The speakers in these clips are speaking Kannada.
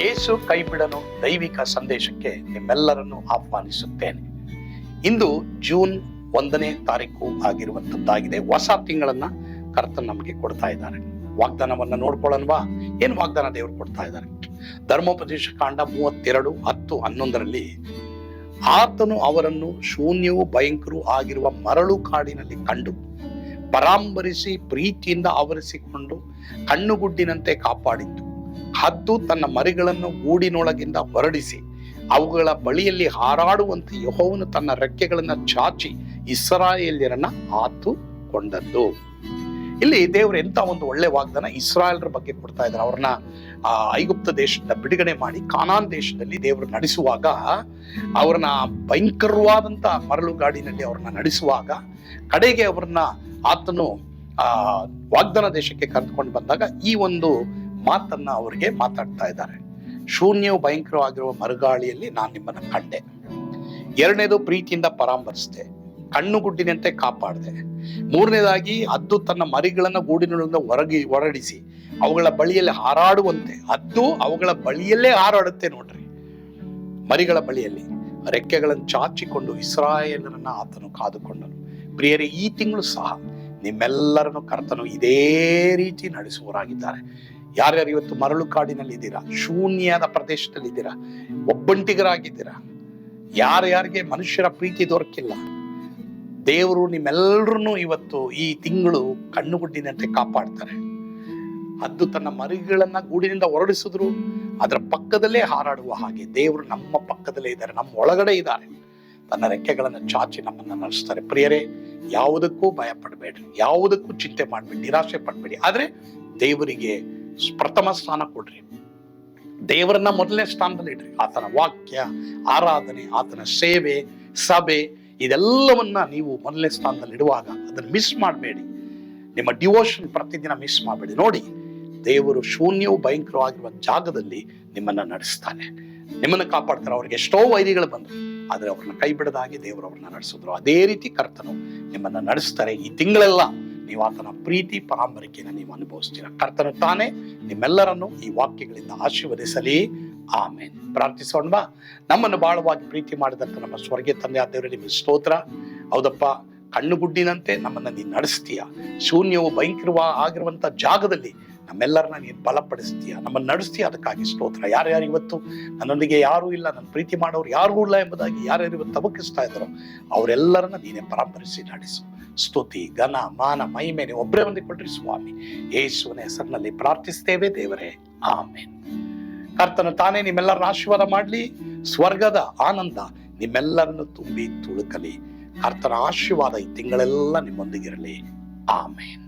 ಯೇಸು ಕೈಬಿಡನು ದೈವಿಕ ಸಂದೇಶಕ್ಕೆ ನಿಮ್ಮೆಲ್ಲರನ್ನು ಆಹ್ವಾನಿಸುತ್ತೇನೆ. ಇಂದು ಜೂನ್ ಒಂದನೇ ತಾರೀಕು ಆಗಿರುವಂತದ್ದಾಗಿದೆ. ಹೊಸ ತಿಂಗಳನ್ನ ಕರ್ತನ್ ನಮಗೆ ಕೊಡ್ತಾ ಇದ್ದಾರೆ. ವಾಗ್ದಾನವನ್ನ ನೋಡ್ಕೊಳ್ಳೋಣವಾ? ಏನು ವಾಗ್ದಾನ ದೇವರು ಕೊಡ್ತಾ ಇದ್ದಾರೆ? ಧರ್ಮೋಪದೇಶ ಕಾಂಡ ಮೂವತ್ತೆರಡು ಹತ್ತು ಹನ್ನೊಂದರಲ್ಲಿ, ಆತನು ಅವರನ್ನು ಶೂನ್ಯವೂ ಭಯಂಕರೂ ಆಗಿರುವ ಮರಳು ಕಾಡಿನಲ್ಲಿ ಕಂಡು, ಪರಾಂಬರಿಸಿ ಪ್ರೀತಿಯಿಂದ ಆವರಿಸಿಕೊಂಡು, ಕಣ್ಣುಗುಡ್ಡಿನಂತೆ ಕಾಪಾಡಿತ್ತು ಹದ್ದು ತನ್ನ ಮರಿಗಳನ್ನು ಗೂಡಿನೊಳಗಿಂದ ಹೊರಡಿಸಿ, ಅವುಗಳ ಬಳಿಯಲ್ಲಿ ಹಾರಾಡುವಂತೆ ಯಹೋವನು ತನ್ನ ರೆಕ್ಕೆಗಳನ್ನು ಚಾಚಿ ಇಸ್ರಾಯೇಲ್ಯರನ್ನ ಆತುಕೊಂಡದ್ದು. ಇಲ್ಲಿ ದೇವರು ಎಂತ ಒಂದು ಒಳ್ಳೆ ವಾಗ್ದಾನ ಇಸ್ರಾಯೇಲ್ರ ಬಗ್ಗೆ ಕೊಡ್ತಾ ಇದ್ದಾರೆ. ಅವ್ರನ್ನ, ಆ, ಐಗುಪ್ತ ದೇಶದಿಂದ ಬಿಡುಗಡೆ ಮಾಡಿ, ಕಾನಾನ್ ದೇಶದಲ್ಲಿ ದೇವರು ನಡೆಸುವಾಗ, ಅವ್ರನ್ನ ಭಯಂಕರವಾದಂತ ಮರಳು ಗಾಡಿನಲ್ಲಿ ಅವ್ರನ್ನ ನಡೆಸುವಾಗ, ಕಡೆಗೆ ಅವ್ರನ್ನ ಆತನು, ಆ, ವಾಗ್ದಾನ ದೇಶಕ್ಕೆ ಕರೆದುಕೊಂಡು ಬಂದಾಗ ಈ ಒಂದು ಮಾತನ್ನ ಅವರಿಗೆ ಮಾತಾಡ್ತಾ ಇದ್ದಾರೆ. ಶೂನ್ಯವು ಭಯಂಕರವಾಗಿರುವ ಮರುಗಾಳಿಯಲ್ಲಿ ನಾನು ನಿಮ್ಮನ್ನ ಕಂಡೆ. ಎರಡನೇದು ಪ್ರೀತಿಯಿಂದ ಪರಾಮರ್ಶಿಸಿದೆ ಕಣ್ಣುಗುಡ್ಡಿನಂತೆ ಕಾಪಾಡಿದೆ. ಮೂರನೇದಾಗಿ ಅದ್ದು ತನ್ನ ಮರಿಗಳನ್ನ ಗೂಡಿನೊಳಗಿಂದ ಹೊರಗಿ ಹೊರಡಿಸಿ ಅವುಗಳ ಬಳಿಯಲ್ಲಿ ಹಾರಾಡುವಂತೆ. ಅದ್ದು ಅವುಗಳ ಬಳಿಯಲ್ಲೇ ಹಾರಾಡುತ್ತೆ ನೋಡ್ರಿ. ಮರಿಗಳ ಬಳಿಯಲ್ಲಿ ರೆಕ್ಕೆಗಳನ್ನು ಚಾಚಿಕೊಂಡು ಇಸ್ರಾಯೇಲರನ್ನ ಆತನು ಕಾದುಕೊಂಡನು. ಪ್ರಿಯರೇ, ಈ ತಿಂಗಳು ಸಹ ನಿಮ್ಮೆಲ್ಲರನ್ನು ಕರ್ತನು ಇದೇ ರೀತಿ ನಡೆಸುವವರಾಗಿದ್ದಾರೆ. ಯಾರ್ಯಾರು ಇವತ್ತು ಮರಳು ಕಾಡಿನಲ್ಲಿ ಇದ್ದೀರಾ? ಶೂನ್ಯದ ಪ್ರದೇಶದಲ್ಲಿ ಇದ್ದೀರಾ? ಒಬ್ಬಂಟಿಗರಾಗಿದ್ದೀರಾ? ಯಾರ್ಯಾರಿಗೆ ಮನುಷ್ಯರ ಪ್ರೀತಿ ದೊರಕಿಲ್ಲ? ದೇವರು ನಿಮ್ಮೆಲ್ಲರನ್ನು ಇವತ್ತು ಈ ತಿಂಗಳು ಕಣ್ಣುಗುಡ್ಡಿನಂತೆ ಕಾಪಾಡ್ತಾರೆ. ಅದು ತನ್ನ ಮರಿಗಳನ್ನ ಗೂಡಿನಿಂದ ಹೊರಡಿಸಿದ್ರು. ಅದರ ಪಕ್ಕದಲ್ಲೇ ಹಾರಾಡುವ ಹಾಗೆ ದೇವರು ನಮ್ಮ ಪಕ್ಕದಲ್ಲೇ ಇದ್ದಾರೆ. ನಮ್ಮ ಒಳಗಡೆ ಇದ್ದಾರೆ. ತನ್ನ ರೆಕ್ಕೆಗಳನ್ನು ಚಾಚಿ ನಮ್ಮನ್ನ ನಡೆಸ್ತಾರೆ. ಪ್ರಿಯರೇ, ಯಾವುದಕ್ಕೂ ಭಯ ಪಡಬೇಡ್ರಿ ಯಾವುದಕ್ಕೂ ಚಿಂತೆ ಮಾಡಬೇಡಿ. ನಿರಾಶೆ ಪಡಬೇಡಿ. ಆದರೆ ದೇವರಿಗೆ ಪ್ರಥಮ ಸ್ಥಾನ ಕೊಡ್ರಿ. ದೇವರನ್ನ ಮೊದಲನೇ ಸ್ಥಾನದಲ್ಲಿ ಇಡ್ರಿ. ಆತನ ವಾಕ್ಯ, ಆರಾಧನೆ, ಆತನ ಸೇವೆ, ಸಭೆ, ಇದೆಲ್ಲವನ್ನ ನೀವು ಮೊದಲನೇ ಸ್ಥಾನದಲ್ಲಿ ಇಡುವಾಗ ಅದನ್ನ ಮಿಸ್ ಮಾಡಬೇಡಿ. ನಿಮ್ಮ ಡಿವೋಷನ್ ಪ್ರತಿದಿನ ಮಿಸ್ ಮಾಡಬೇಡಿ. ನೋಡಿ, ದೇವರು ಶೂನ್ಯವು ಭಯಂಕರವಾಗಿರುವ ಜಾಗದಲ್ಲಿ ನಿಮ್ಮನ್ನ ನಡೆಸ್ತಾನೆ. ನಿಮ್ಮನ್ನ ಕಾಪಾಡ್ತಾರೆ. ಅವ್ರಿಗೆ ಎಷ್ಟೋ ವೈರಿಗಳು ಬಂದ್ರು. ಆದರೆ ಅವ್ರನ್ನ ಕೈ ಬಿಡದಾಗಿ ದೇವರು ಅವ್ರನ್ನ ನಡೆಸಿದ್ರು. ಅದೇ ರೀತಿ ಕರ್ತನು ನಿಮ್ಮನ್ನ ನಡೆಸ್ತಾರೆ. ಈ ತಿಂಗಳೆಲ್ಲ ನೀವು ಆತನ ಪ್ರೀತಿ, ಪರಾಂಬರಿಕೆಯನ್ನು ನೀವು ಅನುಭವಿಸ್ತೀರ? ಕರ್ತನು ತಾನೇ ನಿಮ್ಮೆಲ್ಲರನ್ನು ಈ ವಾಕ್ಯಗಳಿಂದ ಆಶೀರ್ವದಿಸಲಿ. ಆಮೇನ್. ಪ್ರಾರ್ಥಿಸೋಣ ನಮ್ಮನ್ನು ಬಾಳವಾಗಿ ಪ್ರೀತಿ ಮಾಡಿದಂತ ನಮ್ಮ ಸ್ವರ್ಗೀಯ ತಂದೆ ಆದವರು ನಿಮ್ಮ ಸ್ತೋತ್ರ. ಹೌದಪ್ಪ. ಕಣ್ಣುಗುಡ್ಡಿನಂತೆ ನಮ್ಮನ್ನ ನೀನು ನಡೆಸ್ತೀಯ? ಶೂನ್ಯವು ಭಯಂಕರವ ಆಗಿರುವಂಥ ಜಾಗದಲ್ಲಿ ನಮ್ಮೆಲ್ಲರನ್ನ ನೀನು ಬಲಪಡಿಸ್ತೀಯ? ನಮ್ಮನ್ನು ನಡೆಸ್ತೀಯ? ಅದಕ್ಕಾಗಿ ಸ್ತೋತ್ರ. ಯಾರ್ಯಾರು ಇವತ್ತು ನನ್ನೊಂದಿಗೆ ಯಾರೂ ಇಲ್ಲ ನನ್ನ ಪ್ರೀತಿ ಮಾಡೋರು ಯಾರೂ ಇಲ್ಲ ಎಂಬುದಾಗಿ ಯಾರ್ಯಾರು ಇವತ್ತು ತಬಕಿಸ್ತಾ ಇದ್ದಾರೋ, ಅವರೆಲ್ಲರನ್ನ ನೀನೇ ಪರಾಮರಿಸಿ ನಡೆಸು. ಸ್ತುತಿ, ಘನ, ಮಾನ, ಮಹಿಮೆ ಒಬ್ಬರೇ ಒಬ್ಬರೇ ಕೊಟ್ಟರೆ ಸ್ವಾಮಿ. ಯೇಸುವಿನ ಹೆಸರಿನಲ್ಲಿ ಪ್ರಾರ್ಥಿಸ್ತೇವೆ ದೇವರೇ. ಆಮೇನ್. ಕರ್ತನು ತಾನೇ ನಿಮ್ಮೆಲ್ಲರನ್ನ ಆಶೀರ್ವಾದ ಮಾಡಲಿ, ಸ್ವರ್ಗದ ಆನಂದ ನಿಮ್ಮೆಲ್ಲರನ್ನು ತುಂಬಿ ತುಳುಕಲಿ. ಕರ್ತನ ಆಶೀರ್ವಾದ ಈ ತಿಂಗಳೆಲ್ಲ ನಿಮ್ಮೊಂದಿಗಿರಲಿ. ಆಮೇನ್.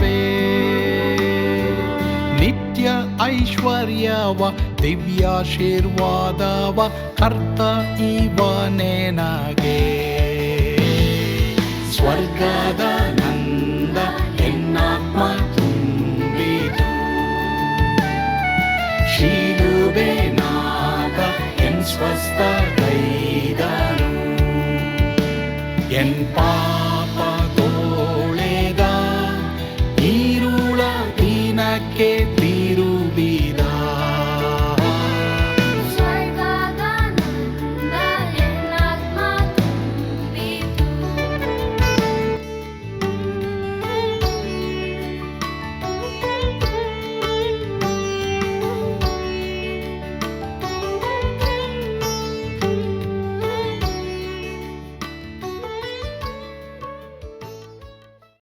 ಐಶ್ವರ್ಯವ ದಿವ್ಯಾಶೀರ್ವಾದವ ಕರ್ತ ಇವನೇ ನಗೆ.